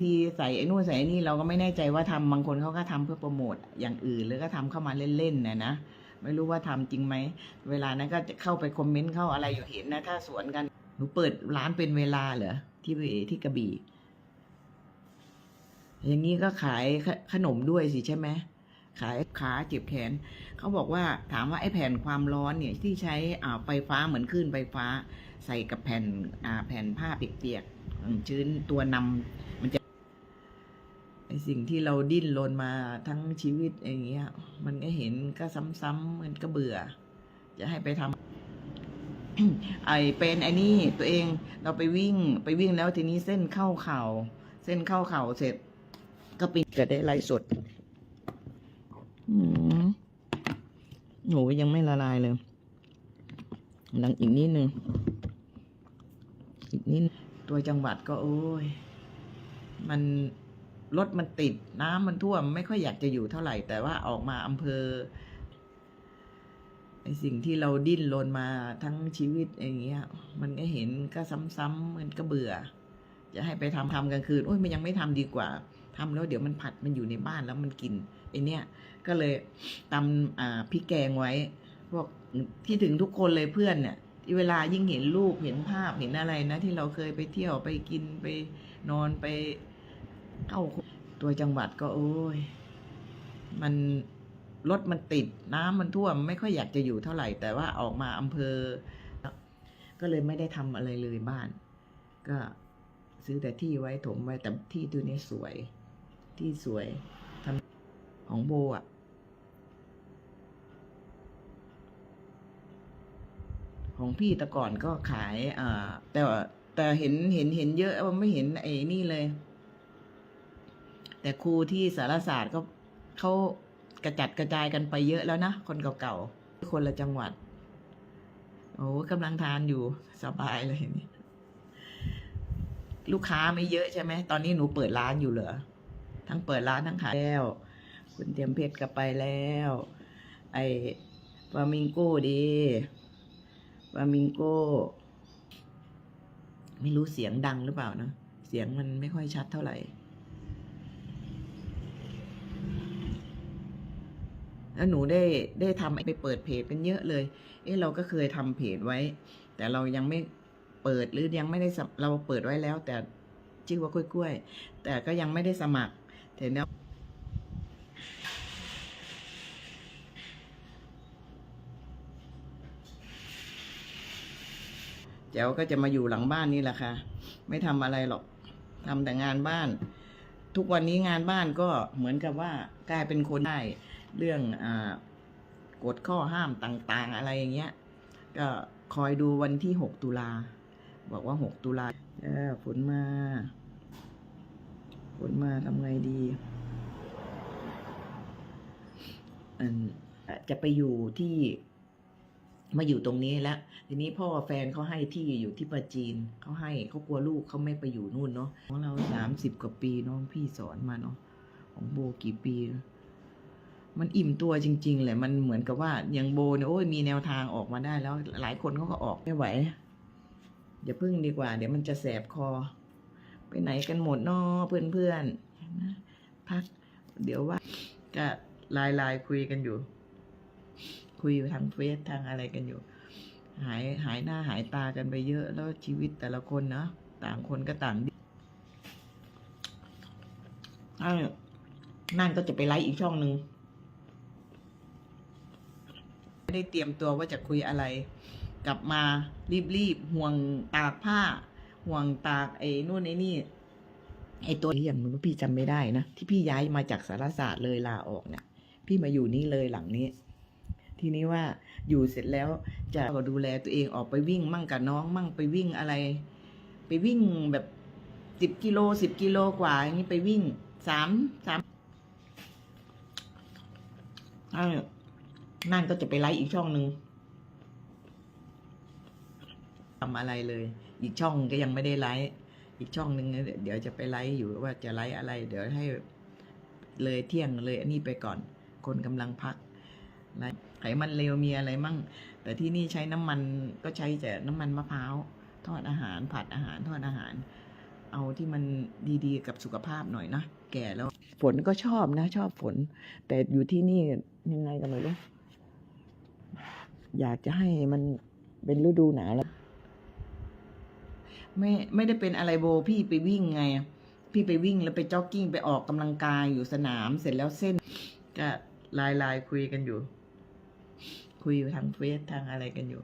ที่ใส่ไอ้นู่นใส่ไอ้นี่เราก็ไม่แน่ใจว่าทำบางคนเขาก็ทำเพื่อโปรโมทอย่างอื่นหรือก็ทำเข้ามาเล่นๆนะนะไม่รู้ว่าทำจริงไหมเวลานั้นก็จะเข้าไปคอมเมนต์เข้าอะไรอยู่เห็นนะถ้าสวนกันหนูเปิดร้านเป็นเวลาเหรอที่ที่กระบี่อย่างนี้ก็ขายขนมด้วยสิใช่ไหมขายขาเจ็บแขนเขาบอกว่าถามว่าไอ้แผ่นความร้อนเนี่ยที่ใช้อ่าไฟฟ้าเหมือนคลื่นไฟฟ้า ใส่กับแผ่นอ่าแผ่นผ้าเปียกๆชื้นตัวนำมันจะ ไอสิ่งที่เราดิ้นรนมาทั้งชีวิตอย่างเงี้ย มันก็เห็นก็ซ้ำๆมันก็เบื่อ จะให้ไปทำไอเป็นไอนี่ตัวเองเราไปวิ่งไปวิ่งแล้วทีนี้เส้นเข้าเข่า เส้นเข้าเข่าเสร็จ ก็ปิดก็ได้ไล่สดโหยังไม่ละลายเลยหลังอีกนิดนึงอีกนิดตัวจังหวัดก็โอ้ย มัน รถมันติดน้ำมันท่วม ไม่ค่อยอยากจะอยู่เท่าไหร่ แต่ว่าออกมาอำเภอไอสิ่งที่เราดิ้นรนมาทั้งชีวิตอย่างเงี้ย มันก็เห็นก็ซ้ำๆมันก็เบื่อ จะให้ไปทำทำกลางคืนโอ้ยมันยังไม่ทำดีกว่าทำแล้วเดี๋ยวมันผัดมันอยู่ในบ้านแล้วมันกินไอเนี้ยก็เลยตำอ่าพริกแกงไว้พวกที่ถึงทุกคนเลยเพื่อนเนี่ยที่เวลายิ่งเห็นรูปเห็นภาพเห็นอะไรนะ ที่เราเคยไปเที่ยวไปกินไปนอนไป เข้าตัวจังหวัดก็โอ้ย มันรถมันติดน้ำมันท่วม ไม่ค่อยอยากจะอยู่เท่าไหร่ แต่ว่าออกมาอำเภอ ก็เลยไม่ได้ทำอะไรเลยบ้าน ก็ซื้อแต่ที่ไว้ถมไว้แต่ที่ตัวนี้สวย ที่สวยทำของโบอะของพี่แต่ก่อนก็ขายอ่าแต่ว่าแต่เห็นเห็นเห็นเยอะว่าไม่เห็นไอ้นี่เลย แต่ครูที่สารศาสตร์ก็เขากระจัดกระจายกันไปเยอะแล้วนะ คนเก่าๆ คนละจังหวัด โอ้กำลังทานอยู่สบายเลยนี่ลูกค้าไม่เยอะใช่ไหม ตอนนี้หนูเปิดร้านอยู่เหรอ ทั้งเปิดร้านทั้งขายแล้ว คุณเตรียมเพชรก็ไปแล้ว ไอ้ฟามิงโก้ดีฟามิงโก้ ไม่รู้เสียงดังหรือเปล่านะ เสียงมันไม่ค่อยชัดเท่าไหร่ แล้วหนูได้ได้ทำไปเปิดเพจเป็นเยอะเลย เอ๊ะเราก็เคยทำเพจไว้ แต่เรายังไม่เปิดหรือยังไม่ได้เราเปิดไว้แล้ว แต่ชื่อว่ากล้วยๆแต่ก็ยังไม่ได้สมัครแต่เนี้ยแจ๋วก็จะมาอยู่หลังบ้านนี่แหละค่ะ ไม่ทำอะไรหรอกทำแต่งานบ้าน ทุกวันนี้งานบ้านก็เหมือนกับว่ากลายเป็นคนได้ เรื่องอกฎข้อห้ามต่างๆ อะไรอย่างเงี้ย ก็คอยดูวันที่หกตุลา บอกว่าหกตุลาฝนมา ฝนมาทำไงดีอันจะไปอยู่ที่มาอยู่ตรงนี้แล้วทีนี้พ่อแฟนเขาให้ที่อยู่ที่ประจีนเขาให้เขากลัวลูกเขาไม่ไปอยู่นู่นเนาะของเราสามสิบกว่าปีเน้องพี่สอนมาเนาะของโบกี่ปี มันอิ่มตัวจริงๆแหละมันเหมือนกับว่าอย่างโบเนี่ยโอ้ยมีแนวทางออกมาได้แล้ว หลายคนเขาก็ออกไม่ไหวอย่าพึ่งดีกว่า เดี๋ยวมันจะแสบคอ ไปไหนกันหมดเนาะเพื่อนๆนะพัก เดี๋ยวว่าก็ไลน์ไลน์คุยกันอยู่ คุยทางเฟซทางอะไรกันอยู่ หายหายหน้าหายตากันไปเยอะ แล้วชีวิตแต่ละคนเนาะต่างคนก็ต่างดินั่นก็จะไปไลฟ์อีกช่องหนึ่ง ไม่ได้เตรียมตัวว่าจะคุยอะไร กลับมารีบๆห่วงตากผ้า ห่วงตากไอ้นู่นไอ้นี่ไอ้ตัวอย่างนู้นพี่จำไม่ได้นะ ที่พี่ย้ายมาจากสารศาสตร์เลยลาออกเนี่ย พี่มาอยู่นี่เลยหลังนี้ ทีนี้ว่าอยู่เสร็จแล้วจะก็ดูแลตัวเองออกไปวิ่งมั่งกับน้องมั่งไปวิ่งอะไร ไปวิ่งแบบสิบกิโลสิบกิโลกว่าอย่างนี้ไปวิ่งสามสามอ้าว นั่นก็จะไปไลฟ์อีกช่องหนึ่งทำอะไรเลย อีกช่องก็ยังไม่ได้ไลฟ์อีกช่องหนึ่งเดี๋ยวจะไปไลฟ์อยู่ว่าจะไลฟ์อะไร เดี๋ยวให้เลยเที่ยงเลยอันนี้ไปก่อน คนกำลังพักไลฟ์ไขมันเลวมีอะไรมั่ง แต่ที่นี่ใช้น้ำมันก็ใช้แต่น้ำมันมะพร้าวทอดอาหารผัดอาหารทอดอาหาร เอาที่มันดีๆ กับสุขภาพหน่อยนะแก่แล้ว ฝนก็ชอบนะ ชอบฝน แต่อยู่ที่นี่ยังไงก็ไม่รู้ อยากจะให้มันเป็นฤดูหนาวแล้ว ไม่ไม่ได้เป็นอะไรโบพี่ไปวิ่งไง พี่ไปวิ่งแล้วไปจ็อกกิ้งไปออกกำลังกายอยู่สนามเสร็จแล้วเส้น ก็ไลน์ไลน์คุยกันอยู่ คุยอยู่ทางเฟซทางอะไรกันอยู่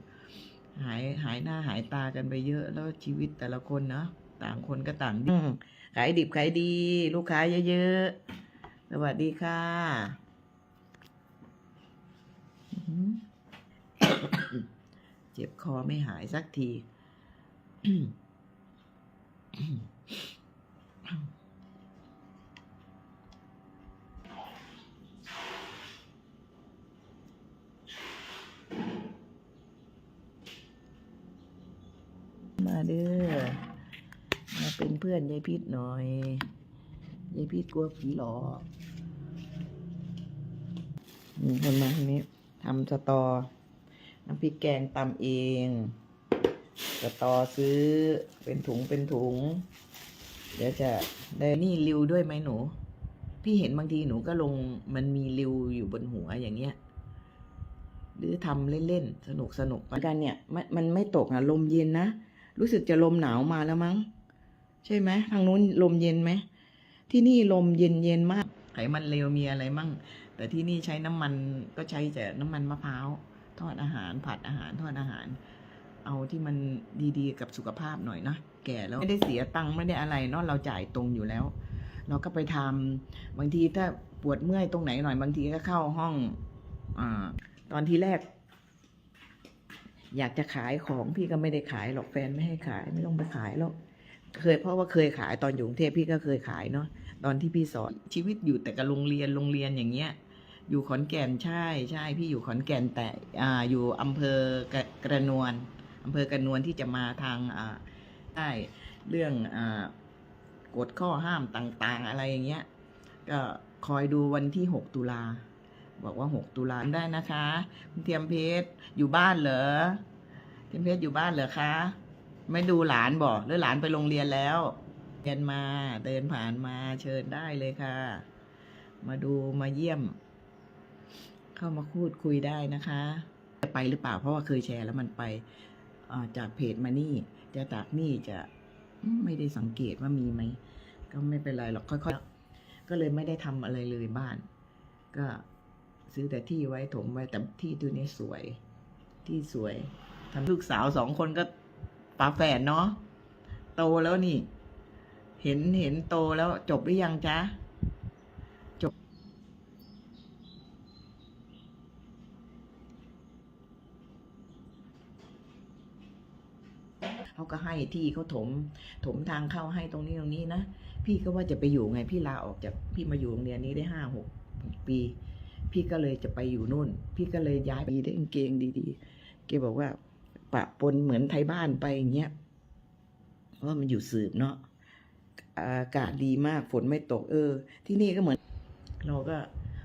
หายหายหน้าหายตากันไปเยอะแล้วชีวิตแต่ละคนเนาะต่างคนก็ต่างดิขายดิบขายดี ลูกค้าเยอะๆสวัสดีค่ะอื้อหือ เจ็บคอไม่หายสักที มาเด้อ มาเป็นเพื่อนยายพิษหน่อยยายพิษกลัวผีหลอกนี่คนมาทางนี้ทำสตอ น้ำพริกแกงตำเองสตอซื้อเป็นถุงเป็นถุง เดี๋ยวจะได้นี่ริวด้วยไหมหนู พี่เห็นบางทีหนูก็ลงมันมีริวอยู่บนหัวอย่างเงี้ย หรือทำเล่นๆ สนุกสนุกกันเนี่ยมันมันไม่ตกนะลมเย็นนะ รู้สึกจะลมหนาวมาแล้วมั้ง ใช่ไหมทางนู้นลมเย็นไหม ที่นี่ลมเย็นเย็นๆมากไขมันเลวมีอะไรมั่ง แต่ที่นี่ใช้น้ำมันก็ใช้แต่น้ำมันมะพร้าว ทอดอาหารผัดอาหารทอดอาหาร เอาที่มันดีๆ กับสุขภาพหน่อยนะแก่แล้วไม่ได้เสียตังค์ไม่ได้อะไรเนาะเราจ่ายตรงอยู่แล้ว เราก็ไปทำบางทีถ้าปวดเมื่อยตรงไหนหน่อยบางทีก็เข้าห้องอตอนที่แรก อยากจะขายของพี่ก็ไม่ได้ขายหรอกแฟนไม่ให้ขายไม่ต้องไปขายหรอกเคยเพราะว่าเคยขายตอนอยู่กรุงเทพพี่ก็เคยขายเนาะตอนที่พี่สอนชีวิตอยู่แต่กับโรงเรียนโรงเรียนอย่างเงี้ย อยู่ขอนแก่นใช่ใช่พี่อยู่ขอนแก่นแต่อ่าอยู่อำเภอกระกระนวลอำเภอกระนวลที่จะมาทางอ่าใต้เรื่องอ่ากฎข้อห้ามต่างๆ อะไรอย่างเงี้ยก็คอยดูวันที่ 6 ตุลาบอกว่า 6 ตุลาได้นะคะคุณเทียมเพชรอยู่บ้านเหรอเทียมเพชรอยู่บ้านเหรอคะ ไม่ดูหลานบอกหรือหลานไปโรงเรียนแล้วเรียนมาเดินผ่านมาเชิญได้เลยค่ะ มาดูมาเยี่ยม เข้ามาพูดคุยได้นะคะ จะไปหรือเปล่าเพราะว่าเคยแชร์แล้วมันไปจากเพจมานี่ จะจากนี่จะไม่ได้สังเกตว่ามีไหม ก็ไม่เป็นไรหรอกค่อยๆ ก็เลยไม่ได้ทำอะไรเลยบ้าน ก็ซื้อแต่ที่ไว้ถมไว้แต่ที่ตัวนี้สวย ที่สวยทำลูกสาวสองคนก็ปาแฝดเนาะโตแล้วนี่ เห็นเห็นโตแล้วจบหรือยังจ๊ะ เขา ก็ให้ที่เขาถม ถมทางเข้าให้ตรงนี้ตรงนี้นะพี่ก็ว่าจะไปอยู่ไงพี่ลาออกจากพี่มาอยู่โรงเรียนนี้ได้ห้าหกปี พี่ก็เลยจะไปอยู่นู่น พี่ก็เลยย้ายไปได้กางเกงดีๆแกบอกว่า ปะปนเหมือนไทยบ้านไปอย่างเงี้ยเพราะว่ามันอยู่สืบเนาะอากาศดีมากฝนไม่ตกเออ ที่นี่ก็เหมือน เราก็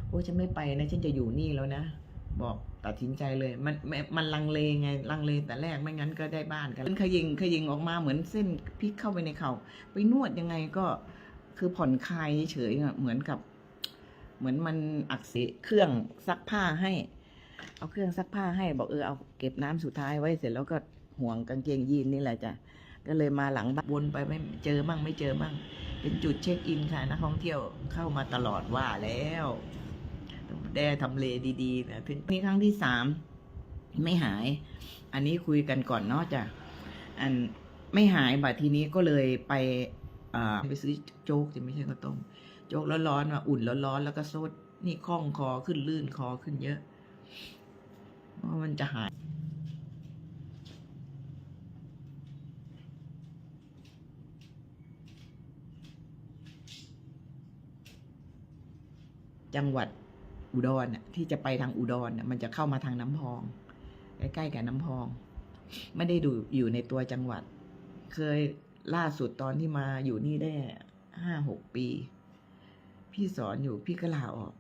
โอ้ฉันไม่ไปนะ ฉันจะอยู่นี่แล้วนะ บอกตัดสินใจเลยมันมันมันลังเลไงลังเลแต่แรกไม่งั้นก็ได้บ้านกันขยิงขยิงออกมาเหมือนเส้นพลิกเข้าไปในเขา่าไปนวดยังไงก็คือผ่อนคลายเฉยๆอะเหมือนกับ เหมือนมันอักเสบเครื่องซักผ้าให้ เอาเครื่องซักผ้าให้บอกเออเอาเก็บน้ำสุดท้ายไว้เสร็จแล้วก็ห่วงกางเกงยีนนี่แหละจ้ะก็เลยมาหลังบ้านวนไปไม่เจอมั่งไม่เจอมั่งเป็นจุดเช็คอินค่ะนักท่องเที่ยวเข้ามาตลอดว่าแล้ว ได้ทำเลดีๆนะถึงนี่ครั้งที่สามไม่หาย อันนี้คุยกันก่อนเนาะจ้ะอันไม่หายบัดทีนี้ก็เลยไปไปซื้อโจ๊กจะไม่ใช่ข้าวต้มโจ๊กร้อนๆมาอุ่นร้อนๆแล้วก็ซดนี่คล่องคอขึ้นลื่นคอขึ้นเยอะเพราะมันจะหายจังหวัด อุดรน่ะที่จะไปทางอุดรน่ะมันจะเข้ามาทางน้ำพอง ใกล้ๆกับน้ำพอง ไม่ได้ดูอยู่ในตัวจังหวัด เคยล่าสุดตอนที่มาอยู่นี่ได้ห้าหกปี พี่สอนอยู่พี่ก็ลาออก